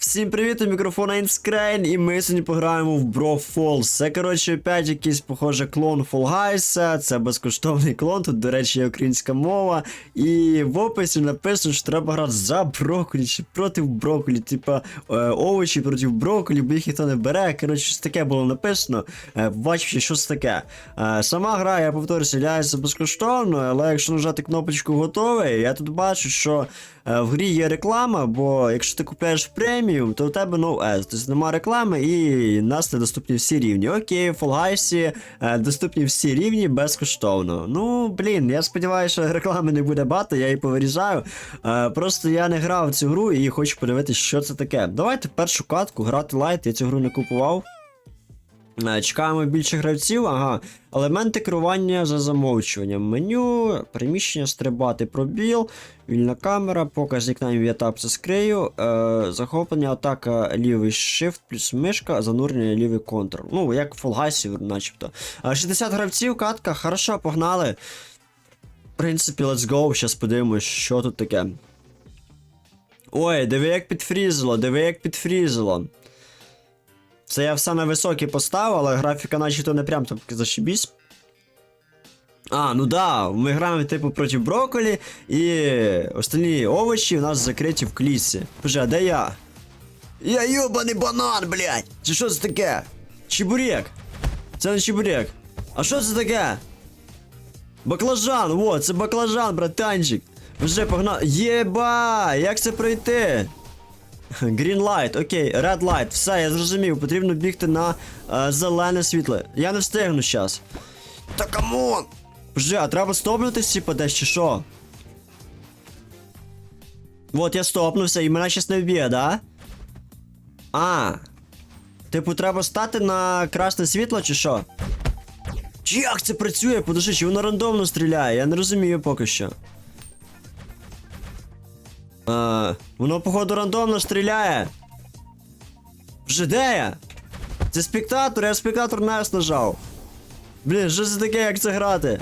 Всім привіт, у мікрофона Інскрейн, і ми сьогодні пограємо в Bro Falls. Це, коротше, опять якийсь, похоже, клон Fall Guys. Це безкоштовний клон, тут, до речі, є українська мова. І в описі написано, що треба грати за брокколі чи проти брокколі, типа е, овочі проти брокколі, бо їх ніхто не бере. Коротше, щось таке було написано. Е, Бачите, що це таке. Е, Сама гра, я повторюся, являється безкоштовно, але якщо нажати кнопочку готовий, я тут бачу, що в грі є реклама, бо якщо ти купляєш преміум, то у тебе no S, тобто нема реклами і нас недоступні всі рівні. Окей, Fall е, доступні всі рівні безкоштовно. Ну, блін, я сподіваюся, що реклами не буде багато, я її повирізаю. Е, Просто я не грав в цю гру і хочу подивитися, що це таке. Давайте першу катку грати лайт, я цю гру не купував. Е, Чекаємо більше гравців, ага. Елементи керування за замовчуванням. Меню, приміщення стрибати пробіл, вільна камера, показ вікнань від етап скрию, е, захоплення, атака лівий shift плюс мишка, занурення лівий контур. Ну, як в Fall начебто. Е, 60 гравців, катка, хорошо, погнали. В принципі, let's go. Щас подивимось, що тут таке. Ой, диви, як підфрізило, диви, як підфрізило. Це я все на високий поставив, але графіка начебто не прям так зашибісь. А, ну да, ми граємо типу проти брокколі, і остальні овочі у нас закриті в клітці. Боже, а де я? Я йобаний банан, блядь! Чи що це таке? Чебурек. Це не чебурек. А що це таке? Баклажан, во, це баклажан, братанчик. Вже погнав. Єба! Як це пройти? Green light, окей, red light, все, я зрозумів, потрібно бігти на е, зелене світло. Я не встигну щас. Та камон! Вже, а треба стопнутися типа десь чи що? Вот, я стопнувся і мене щас не вб'є, да? А. Типу, треба стати на красне світло чи що? Чи як це працює? Подожди, чи воно рандомно стріляє? Я не розумію поки що. А, воно, походу, рандомно стріляє. Вже де я? Це спектатор, я спектатор нас нажав. Блін, що це таке, як це грати?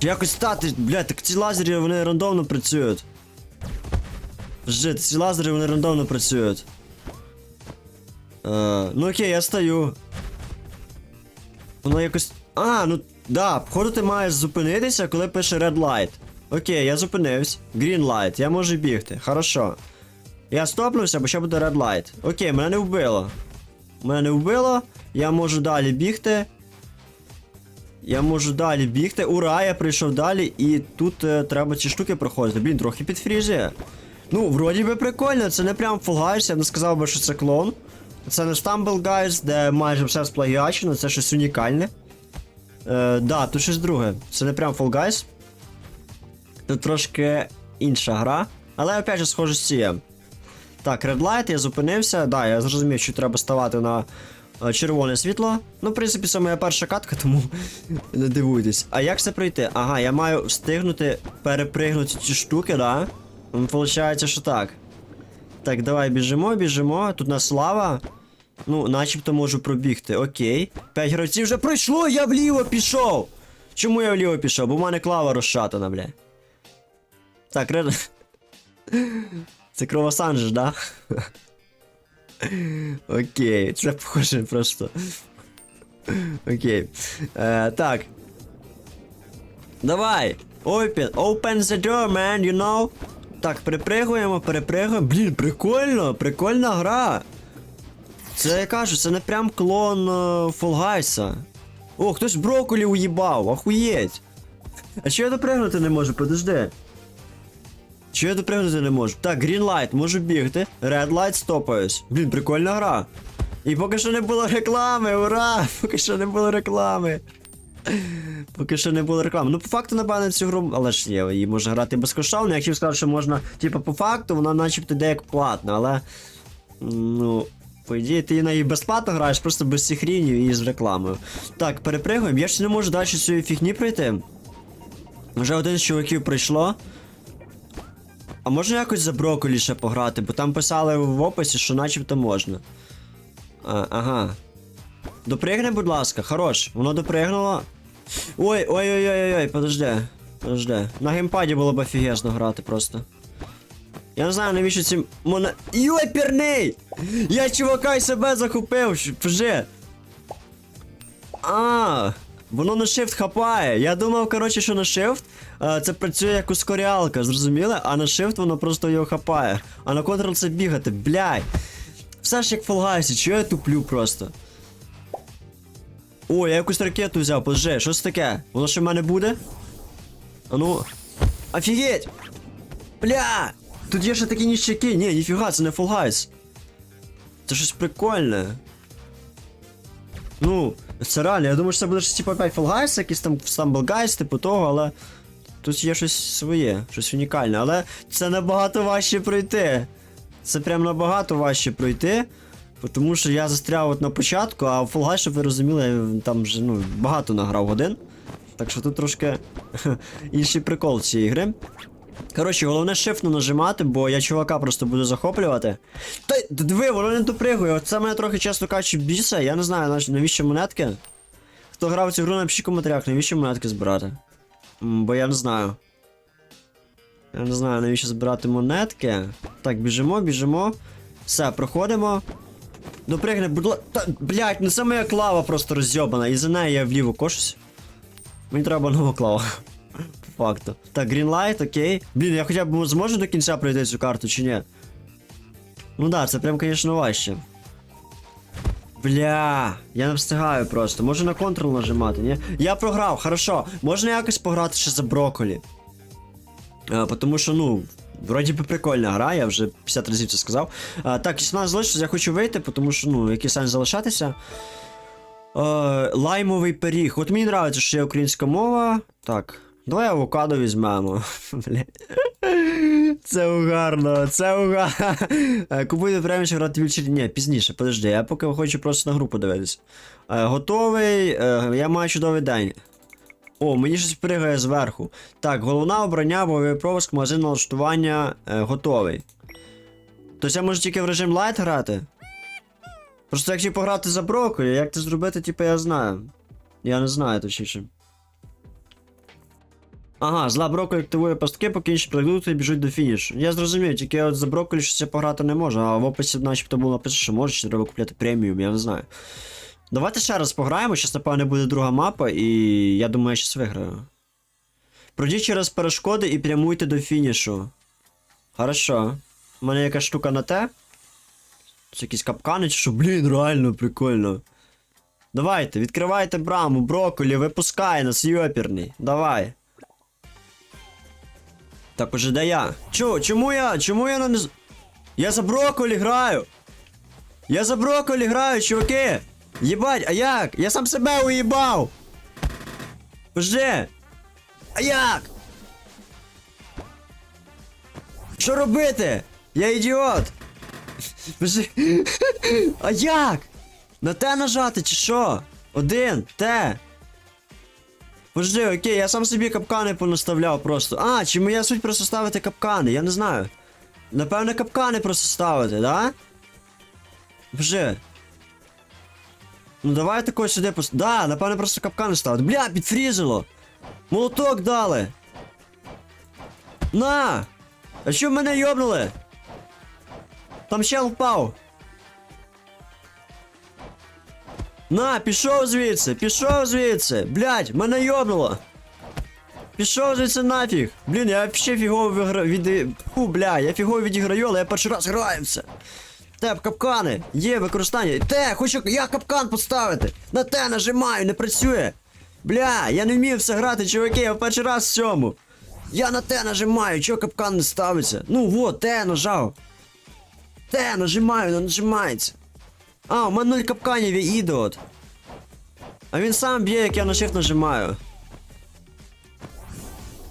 Якось стати, блядь, так ці лазери вони рандомно працюють. Вже, ці лазери вони рандомно працюють. А, ну окей, я стою. Воно якось. А, ну да, походу ти маєш зупинитися, коли пише Red Light. Окей, я зупинився. Green Light, я можу бігти. Хорошо. Я стопнувся, бо ще буде Red Light. Окей, мене не вбило. Мене не вбило. Я можу далі бігти. Я можу далі бігти. Ура, я прийшов далі, і тут е, треба ці штуки проходити. Блін, трохи підфрізує. Ну, вроді би прикольно, це не прям Fall Guys, я б не сказав би, що це клон. Це не Stumble Guys, де майже все сплагіачено, це щось унікальне. Е, да, тут щось друге. Це не прям Fall Guys. Тут трошки інша гра. Але опять же схоже з цією. Так, Light, я зупинився. Да, я зрозумів, що треба ставати на е, червоне світло. Ну, в принципі, це моя перша катка, тому не дивуйтесь. А як це пройти? Ага, я маю встигнути перепригнути ці штуки, да? Получається, що так. Так, давай біжимо, біжимо. Тут нас лава. Ну, начебто можу пробігти. Окей. П'ять гравців вже пройшло, я вліво пішов. Чому я вліво пішов? Бо в мене клава розшатана, бля. Так, ред. Це кровосан же да? Окей, це похоже просто. Окей. Е, так. Давай! Open, open the door, man, you know? Так, перепригуємо, перепригуємо. Блін, прикольно, прикольна гра. Це я кажу, це не прям клон е, Fall Guys. О, хтось брокколі уїбав, охуєть. А чого я допригнути не можу? Подожди. Чого я допригнути не можу? Так, Green Light, можу бігти. Red Light стопаюсь. Блін, прикольна гра. І поки що не було реклами, ура! Поки що не було реклами. Поки що не було реклами. Ну, по факту, напевно, цю гру, але ж є, її можна грати безкоштовно. Я хотів сказати, що можна, типу, по факту, вона начебто йде платна, але. Ну. По ідеї, ти на її безплатно граєш, просто без цих рівнів і з рекламою. Так, перепригуємо. Я ще не можу далі цієї фігні пройти. Вже один з чуваків прийшло. А можна якось за брокколі ще пограти, бо там писали в описі, що начебто можна. А, ага. Допригни, будь ласка, хорош. Воно допригнуло. Ой, ой, ой, ой, ой, подожди. Подожди. На геймпаді було б офігезно грати просто. Я не знаю, навіщо ці моне... Йоперний! Я чувака й себе захопив, вже. А, воно на shift хапає. Я думав, коротше, що на shift е, це працює як ускорялка, зрозуміли? А на shift воно просто його хапає. А на Ctrl це бігати, блядь. Все ж як Guys, чого я туплю просто? О, я якусь ракету взяв, подожди, що це таке? Воно ще в мене буде? А ну. Офігеть! Бля! Тут є ще такі ніщаки. Ні, ніфіга, це не Guys. Це щось прикольне. Ну, це реально, я думаю, що це буде щось типу опять Fall якийсь там Stumble Guys, типу того, але. Тут є щось своє, щось унікальне, але це набагато важче пройти. Це прям набагато важче пройти. Тому що я застряв от на початку, а в Fall щоб ви розуміли, там вже ну, багато награв годин. Так що тут трошки інший прикол цієї гри. Коротше, головне shift не нажимати, бо я чувака просто буду захоплювати. Та диви, воно не допригує. Оце мене трохи, чесно кажучи, біса. Я не знаю, навіщо монетки. Хто грав в цю гру, напишіть в коментарях, навіщо монетки збирати. Бо я не знаю. Я не знаю, навіщо збирати монетки. Так, біжимо, біжимо. Все, проходимо. Допригне, будь ласка. Та, блядь, ну це моя клава просто розйобана, і за нею я вліво кошусь. Мені треба нова клава. По факту. Так, Greenlight, окей. Блін, я хоча б зможу до кінця пройти цю карту чи ні? Ну да, це прям, звісно, важче. Бля, я не встигаю просто. Можу на контрол нажимати, ні? Я програв, хорошо. Можна якось пограти ще за броколі. Е, тому що, ну, вроді би прикольна гра, я вже 50 разів це сказав. Е, так, 16 залишилось, я хочу вийти, тому що, ну, який сенс залишатися. Е, лаймовий пиріг. От мені подобається, що є українська мова. Так, давай авокадо візьмемо. Це угарно, це угарно. Е, Купуйте премію, що грати більше. Ні, пізніше, подожди, я поки хочу просто на гру подивитись. Е, Готовий, е, я маю чудовий день. О, мені щось пригає зверху. Так, головна обрання, бойовий пропуск, магазин налаштування готовий. Тобто я можу тільки в режим лайт грати? Просто якщо пограти за брокколі, як це зробити, типу, я знаю. Я не знаю точніше. Ага, зла брокколі активує пастки, поки інші пройдуть і біжуть до фінішу. Я зрозумів, тільки я от за брокколі щось пограти не можу, а в описі начебто було написано, що може, треба купляти преміум, я не знаю. Давайте ще раз пограємо, щас, напевне, буде друга мапа, і я думаю, я щас виграю. Пройдіть через перешкоди і прямуйте до фінішу. Хорошо. У мене якась штука на те. Це якісь капкани, чи що, блін, реально прикольно. Давайте, відкривайте браму, брокколі, випускай нас, йоперний. Давай. Так уже де я? Чо, чому я? Чому я не. Я за брокколі граю! Я за брокколі граю, чуваки! Єбать, а як? Я сам себе уїбав! Вже! А як? Що робити? Я ідіот! Боже. А як? На те нажати чи що? Один, те. Подожди, окей, я сам собі капкани понаставляв просто. А, чи моя суть просто ставити капкани, я не знаю. Напевно, капкани просто ставити, да? Боже. Ну давай такой сюди пос... Да, напевно, просто капкани ставити. Бля, підфрізило! Молоток дали! На! А що мене йобнули? Там чел впав. На, пішов звідси, пішов звідси. Блять, мене йобнуло. Пішов звідси нафіг. Блін, я вообще фігово вигра... від... Фу, бля, я фігово відіграю, але я перший раз граю це. Теп, капкани, є використання. Те, хочу я капкан поставити. На те нажимаю, не працює. Бля, я не вмів все грати, чуваки, я в перший раз в цьому. Я на те нажимаю, чого капкан не ставиться? Ну вот, те нажав. Те, нажимаю, не нажимається. А, у мене нуль капканів, я ідіот. А він сам б'є, як я на shift нажимаю.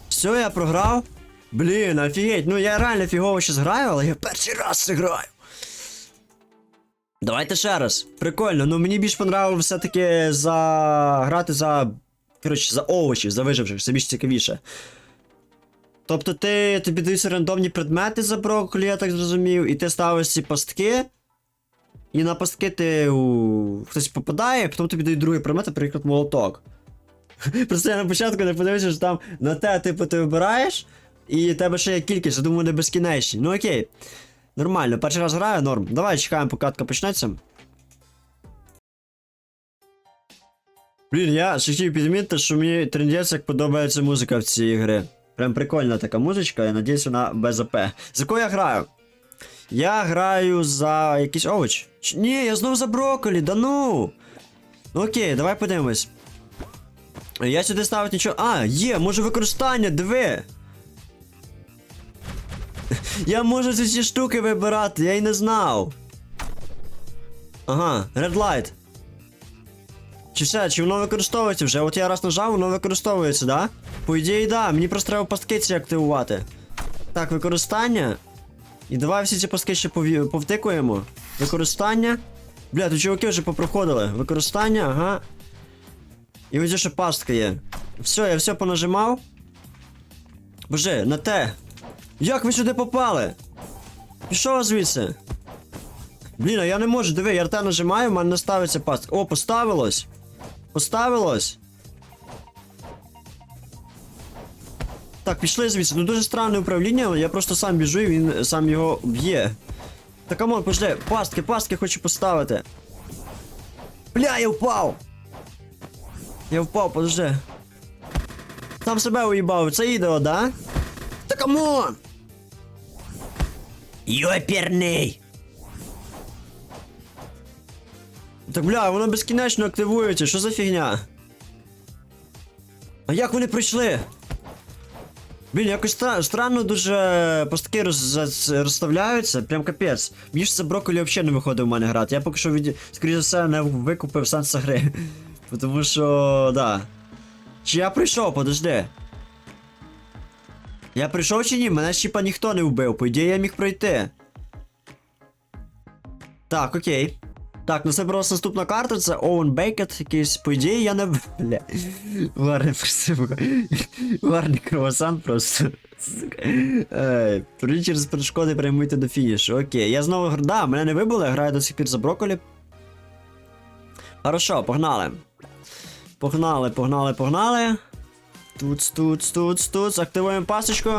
Все, я програв? Блін, офігеть, ну я реально фігово щось граю, але я перший раз це граю. Давайте ще раз. Прикольно, ну мені більш понравилось все-таки за грати за. Коротше, за овочів, за виживших, це більш цікавіше. Тобто ти тобі даються рандомні предмети за брокколі, я так зрозумів, і ти ставиш ці пастки. І на пастки ти у... хтось попадає, потім тобі дають другий предмет, наприклад, молоток. Просто я на початку не подивився, що там на те, типу, ти вибираєш, І тебе ще є кількість, я думаю, не безкінечні. Ну окей. Нормально, перший раз граю, норм. Давай чекаємо, поки катка почнеться. Блін, я ще хотів підмітити, що мені трендець як подобається музика в цій грі. Прям прикольна така музичка, я надіюсь, вона без АП. За якою я граю? Я граю за якийсь овоч. Чи- Ні, я знову за брокколі, да ну. Ну окей, давай подивимось. Я сюди ставити нічого. А, є, може використання, диви. Я можу ці всі штуки вибирати, я й не знав. Ага, Red Light. Чи все, чи воно використовується вже? От я раз нажав, воно використовується, да? По ідеї, да, мені просто треба пастки ці активувати. Так, використання. І давай всі ці пастки ще повтикуємо. Використання. Бля, тут чуваки вже попроходили. Використання, ага. І ось ще пастка є. Все, я все понажимав. Боже, на те. Як ви сюди попали? Пішов звідси. Блін, а я не можу, диви, я те нажимаю, в мене не ставиться пастка. О, поставилось. Поставилось. Так, пішли звідси. Тут дуже странне управління, я просто сам біжу і він сам його б'є. Та камон, пожди, пастки, пастки хочу поставити. Бля, я впав! Я впав, подожди. Сам себе уїбав, це відео, да? Та камон! Йоперний! Так бля, воно безкінечно активується, що за фігня? А як вони прийшли? Блін, якось стра- странно дуже пастки роз, розставляються, прям капець. Мені ж це брокколі взагалі не виходить в мене грати. Я поки що від... скоріше за все не викупив сенс гри. Тому що. да. Чи я прийшов, подожди. Я прийшов чи ні? Мене ж ніхто не вбив, по ідеї я міг пройти. Так, окей. Так, ну це просто наступна карта, це Owen Бейкет, якийсь, по ідеї, я не. Бля. Гарний просто. Гарний круасан просто. Пройдіть через перешкоди прямуйте до фінішу. Окей, я знову Да, мене не вибили, граю до сих пір за брокколі. Хорошо, погнали. Погнали, погнали, погнали. Тут, тут, тут, тут. Активуємо пасочку.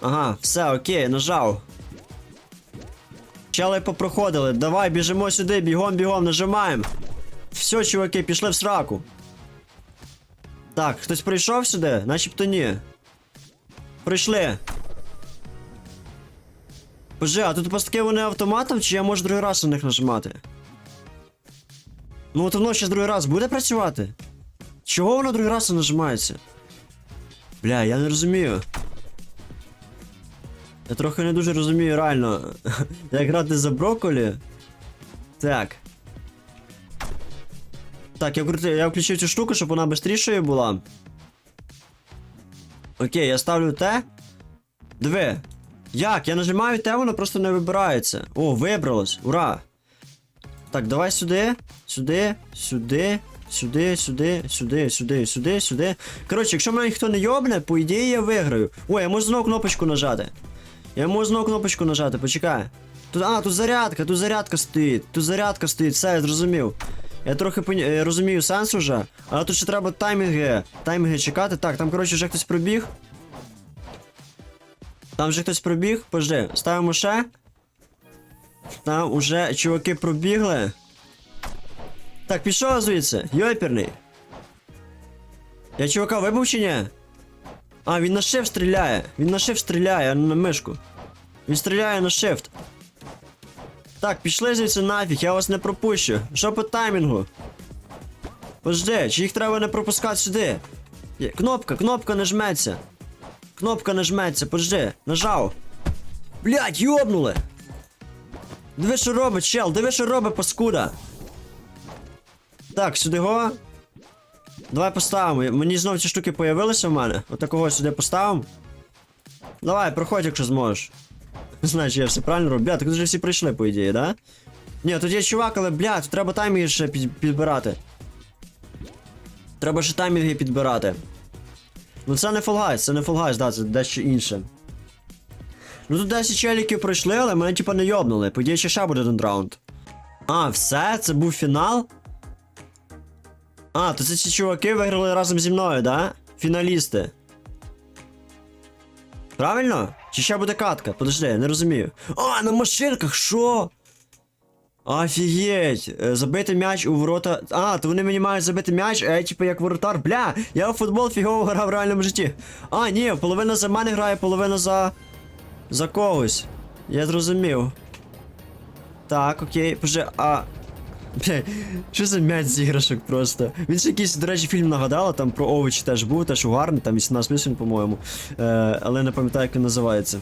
Ага, все, окей, нажав. Чели попроходили. Давай, біжимо сюди, бігом, бігом, нажимаємо. Все, чуваки, пішли в сраку. Так, хтось прийшов сюди? Начебто ні. Прийшли. Боже, а тут пастки вони автоматом, чи я можу другий раз на них нажимати? Ну от воно ще другий раз буде працювати? Чого воно другий раз нажимається? Бля, я не розумію. Я трохи не дуже розумію реально, як грати за брокколі. Так. Так, я, крути- я включив цю штуку, щоб вона швидшою була. Окей, я ставлю те. Диви. Як? Я нажимаю те, воно просто не вибирається. О, вибралось. Ура! Так, давай сюди, сюди, сюди, сюди, сюди, сюди, сюди, сюди, сюди. Коротше, якщо мене ніхто не йобне, по ідеї я виграю. Ой, я можу знову кнопочку нажати. Я можу знову кнопочку нажати, почекай. Тут, а, тут зарядка, тут зарядка стоїть, тут зарядка стоїть, все, я зрозумів. Я трохи поні... е, розумію сенс уже, але тут ще треба таймінги, таймінги чекати. Так, там, коротше, вже хтось пробіг. Там вже хтось пробіг, пожди, ставимо ще. Там уже чуваки пробігли. Так, пішов звідси, йоперний. Я чувака вибив чи ні? А, він на shift стріляє. Він на shift стріляє, а не на мишку. Він стріляє на shift. Так, пішли звідси нафіг, я вас не пропущу. Що по таймінгу? Пожди, чи їх треба не пропускати сюди? Кнопка, кнопка не жметься. Кнопка не жметься, пожди, нажав. Блять, йобнули! Диви, що робить, чел, диви, що робить паскуда. Так, сюди го. Давай поставимо. Мені знову ці штуки появилися в мене. Отакого сюди поставимо. Давай, проходь, якщо зможеш. Чи я все правильно роблю. Бля, тут вже всі прийшли, по ідеї, да? Ні, тут є чувак, але, бля, тут треба таймінги ще під, підбирати. Треба ще таймінги підбирати. Ну це не Guys, це не Guys, да, це дещо інше. Ну тут 10 челіків пройшли, але мене типа не йобнули. По ідеї, ще ще буде раунд. А, все, це був фінал? А, то це ці чуваки виграли разом зі мною, да? Фіналісти. Правильно? Чи ще буде катка? Подожди, я не розумію. А, на машинках, що? Офігеть, Е, забити м'яч у ворота. А, то вони мені мають забити м'яч, а я типу як воротар. Бля, я у футбол фігово грав в реальному житті. А, ні, половина за мене грає, половина за. за когось. Я зрозумів. Так, окей, вже, а. Бля, що за м'яч з іграшок просто? Він ще якийсь, до речі, фільм нагадала, там про овочі теж був, теж угарний, там 18 плюс, по-моєму. Е, але не пам'ятаю, як він називається.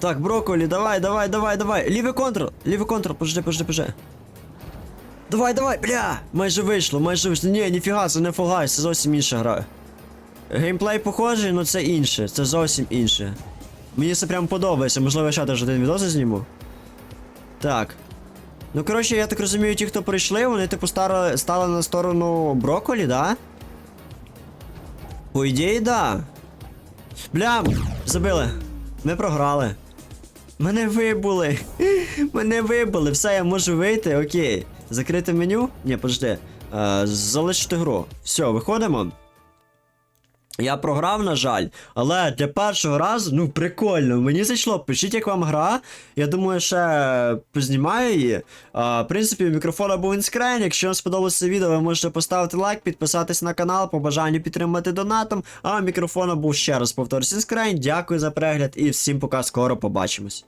Так, брокколі, давай, давай, давай, давай. Лівий контрол, лівий контрол, пожди, пожди, пожди. Давай, давай, бля! Майже вийшло, майже вийшло. Ні, ніфіга, це не фолгайс, це зовсім інша гра. Геймплей похожий, але це інше, це зовсім інше. Мені це прям подобається, можливо, я ще теж один відос зніму. Так. Ну, коротше, я так розумію, ті, хто прийшли, вони типу стали, стали на сторону брокколі, да? По ідеї, да. Бля, забили. Ми програли. Мене вибули. Мене вибули. Все, я можу вийти, окей. Закрити меню? Ні, подожди. Е, залишити гру. Все, виходимо. Я програв, на жаль, але для першого разу, ну прикольно, мені зайшло. Пишіть, як вам гра. Я думаю, ще познімаю її. А, в принципі, у мікрофона був інскрейн. Якщо вам сподобалося відео, ви можете поставити лайк, підписатись на канал, по бажанню підтримати донатом. А у мікрофона був ще раз повторюсь інскрейн. Дякую за перегляд і всім пока, скоро побачимось.